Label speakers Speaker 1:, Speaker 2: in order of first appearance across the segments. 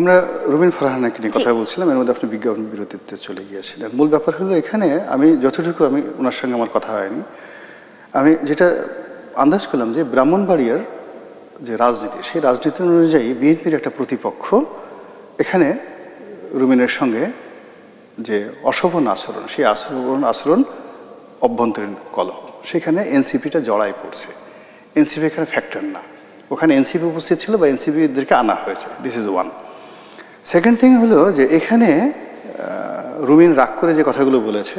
Speaker 1: আমরা রবিন ফারহানাকে নিয়ে কথা বলছিলাম এর মধ্যে আপনি বিজ্ঞাপন বিরতিতে চলে গিয়েছিলেন। মূল ব্যাপার হলো এখানে আমি যতটুকু আমি ওনার সঙ্গে আমার কথা হয়নি আমি যেটা আন্দাজ করলাম যে ব্রাহ্মণবাড়িয়ার যে রাজনীতি সেই রাজনীতি অনুযায়ী বিএনপির একটা প্রতিপক্ষ এখানে রুমিনের সঙ্গে যে অশোভন আচরণ সেই আচরণ আচরণ অভ্যন্তরীণ কলহ সেখানে এনসিপিটা জড়াই পড়ছে। এনসিপি এখানে ফ্যাক্টর না। ওখানে এনসিপি উপস্থিত ছিল বা এনসিপিদেরকে আনা হয়েছে this is one second thing হলো যে এখানে রুমিন রাগ করে যে কথাগুলো বলেছে,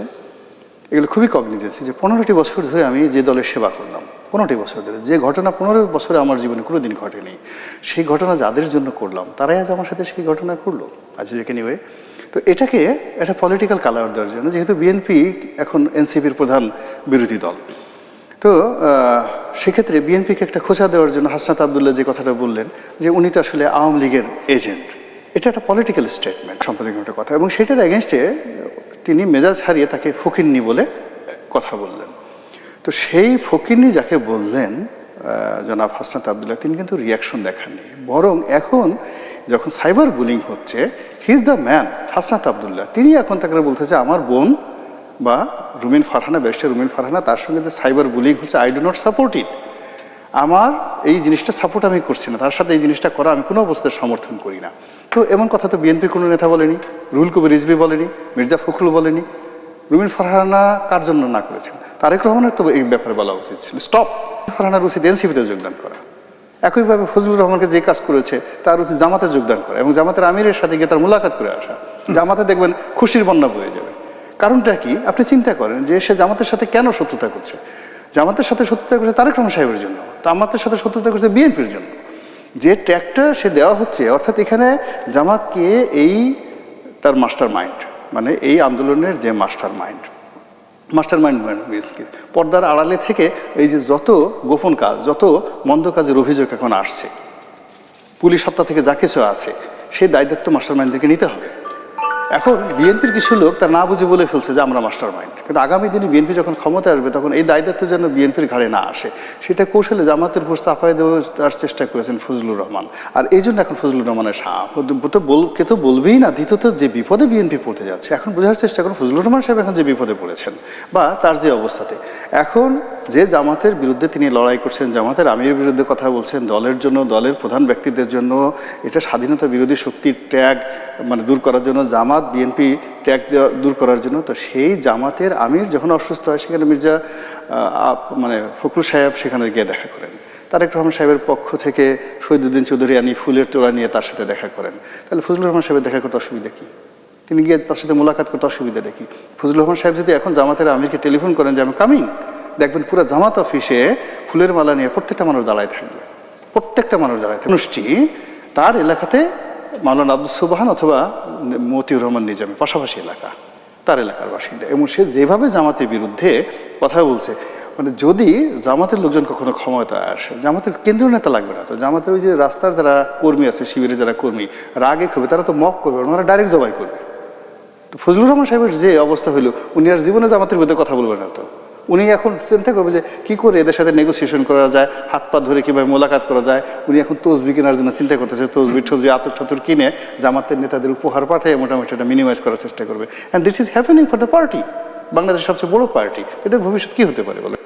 Speaker 1: এগুলো খুবই কগনিজেন্সি যে পনেরোটি বছর ধরে আমি যে দলের সেবা করলাম, পনেরোটি বছর ধরে, যে ঘটনা পনেরো বছরে আমার জীবনে কোনো দিন ঘটেনি, সেই ঘটনা যাদের জন্য করলাম, তারাই আজ আমার সাথে সেই ঘটনা করল, আজ নিয়ে তো এটাকে একটা পলিটিক্যাল কালার দেওয়ার জন্য, যেহেতু বিএনপি এখন এনসিপির প্রধান বিরোধী দল, তো সেক্ষেত্রে বিএনপিকে একটা খোঁচা দেওয়ার জন্য হাসনাত আবদুল্লাহ যে কথাটা বললেন, যে উনি তো আসলে আওয়ামী লীগের এজেন্ট এটা একটা পলিটিক্যাল স্টেটমেন্ট সম্পাদক একটা কথা। এবং সেটার এগেনস্টে তিনি মেজাজ হারিয়ে তাকে ফকিন্নি বলে কথা বললেন। তো সেই ফকিন্নি যাকে বললেন জনাব হাসনাত আবদুল্লাহ, তিনি কিন্তু রিয়াকশন দেখাননি। বরং এখন যখন সাইবার বুলিং হচ্ছে he is the man Hasnat Abdullah. তিনি এখন তাকে বলতেছে আমার বোন বা রুমিন ফারহানা, ব্যারিস্টার রুমিন ফারহানা, তার সঙ্গে যে সাইবার বুলিং হচ্ছে I do not support it আমার এই জিনিসটা সাপোর্ট আমি করছি না। তার সাথে এই জিনিসটা করা আমি কোনো অবস্থায় সমর্থন করি না। তো এমন কথা তো বিএনপির কোনো নেতা বলেনি রুল কবির রিজবি বলেনি, মির্জা ফখরুল বলেনি। রুমিন ফারহানা কার জন্য না করেছেন তারেক রহমানের তো এই ব্যাপারে বলা উচিত ছিল। স্টপ ফারহানার উচিত এনসিপিতে যোগদান করা। একইভাবে ফজলুর রহমানকে যে কাজ করেছে, তার উচিত জামাতে যোগদান করা এবং জামাতের আমিরের সাথে গিয়ে তার মোলাকাত করে আসা। জামাতে দেখবেন খুশির বন্যা বয়ে যাবে। কারণটা কি? আপনি চিন্তা করেন যে সে জামাতের সাথে কেন শত্রুতা করছে? জামাতের সাথে শত্রুতা করছে তারেক রহমান সাহেবের জন্য। জামাতের সাথে শত্রুতা করছে বিএনপির জন্য। যে ট্র্যাকটা সে দেওয়া হচ্ছে, অর্থাৎ এখানে জামাতকে এই তার মাস্টার মাইন্ড মানে এই আন্দোলনের যে মাস্টার মাইন্ড মাস্টার মাইন্ড মিনসকে পর্দার আড়ালে থেকে এই যে যত গোপন কাজ, যত মন্দ কাজের অভিযোগ এখন আসছে, পুলিশ সত্তা থেকে যা কিছু আছে, সেই দায়িত্ব মাস্টার মাইন্ডদেরকে নিতে হবে। এখন বিএনপির কিছু লোক তার না বুঝে বলে ফেলছে যে আমরা মাস্টার মাইন্ড কিন্তু আগামী দিনে বিএনপি যখন ক্ষমতায় আসবে, তখন এই দায়িত্ব যেন বিএনপির ঘাড়ে না আসে। সেটা কৌশলে জামাতের উপর চাপাই দেওয়ার তার চেষ্টা করেছেন ফজলুর রহমান। আর এই জন্য এখন ফজলুর রহমানের সাপ। তো কে তো বলবেই না, দ্বিতীয়ত যে বিপদে বিএনপি পড়তে যাচ্ছে, এখন বোঝার চেষ্টা করুন, ফজলুর রহমান সাহেব এখন যে বিপদে পড়েছেন, বা তার যে অবস্থাতে। এখন যে জামাতের বিরুদ্ধে তিনি লড়াই করছেন, জামাতের আমির বিরুদ্ধে কথা বলছেন, দলের জন্য, দলের প্রধান ব্যক্তিদের জন্য, এটা স্বাধীনতা বিরোধী শক্তির ট্যাগ মানে দূর করার জন্য জামাত বিএনপি ট্যাগ দেওয়া, দূর করার জন্য, তো সেই জামাতের আমির যখন অসুস্থ হয়, সেখানে মির্জা মানে ফখরুল সাহেব সেখানে গিয়ে দেখা করেন। তারেক রহমান সাহেবের পক্ষ থেকে শহীদুদ্দিন চৌধুরী আনি ফুলের তোড়া নিয়ে তার সাথে দেখা করেন। তাহলে ফজলুর রহমান সাহেবের দেখা করতে অসুবিধা কী? তিনি গিয়ে তার সাথে মোলাকাত করতে অসুবিধা দেখি ফজলুর রহমান সাহেব যদি এখন জামাতের আমিরকে টেলিফোন করেন যে, আমি কামিং দেখবেন পুরো জামাত অফিসে ফুলের মালা নিয়ে প্রত্যেকটা মানুষ দাঁড়ায় থাকবে। প্রত্যেকটা মানুষ দাঁড়ায় থাকবে। মানুষটি তার এলাকাতে মাওলানা আব্দুল সুবাহান অথবা মতিউর রহমান নিজামী পাশাপাশি এলাকা তার এলাকার বাসিন্দা। এবং সে যেভাবে জামাতের বিরুদ্ধে কথা বলছে মানে যদি জামাতের লোকজন কখনো ক্ষমতায় আসে জামাতের কেন্দ্রীয় নেতা লাগবে না তো। জামাতের ওই যে রাস্তার যারা কর্মী আছে শিবিরের যারা কর্মী রাগে ক্ষোভে তারা তো মক করবে না, ওনারা ডাইরেক্ট জবাই করবে। তো ফজলুর রহমান সাহেবের যে অবস্থা হলো উনি আর জীবনে জামাতের বিরুদ্ধে কথা বলবে না তো। উনি এখন চিন্তা করবে যে কী করে এদের সাথে নেগোসিয়েশন করা যায়, হাত পা ধরে কীভাবে মোলাকাত করা যায়? উনি এখন তসবি কেনার জন্য চিন্তা করতেছে, তসবি টসবি আতর ঠাতর কিনে জামাতের নেতাদের উপহার পাঠিয়ে মোটামুটি এটা মিনিমাইজ করার চেষ্টা করবে। And this is happening for the party বাংলাদেশের সবচেয়ে বড় পার্টি এটার ভবিষ্যৎ কী হতে পারে বলে?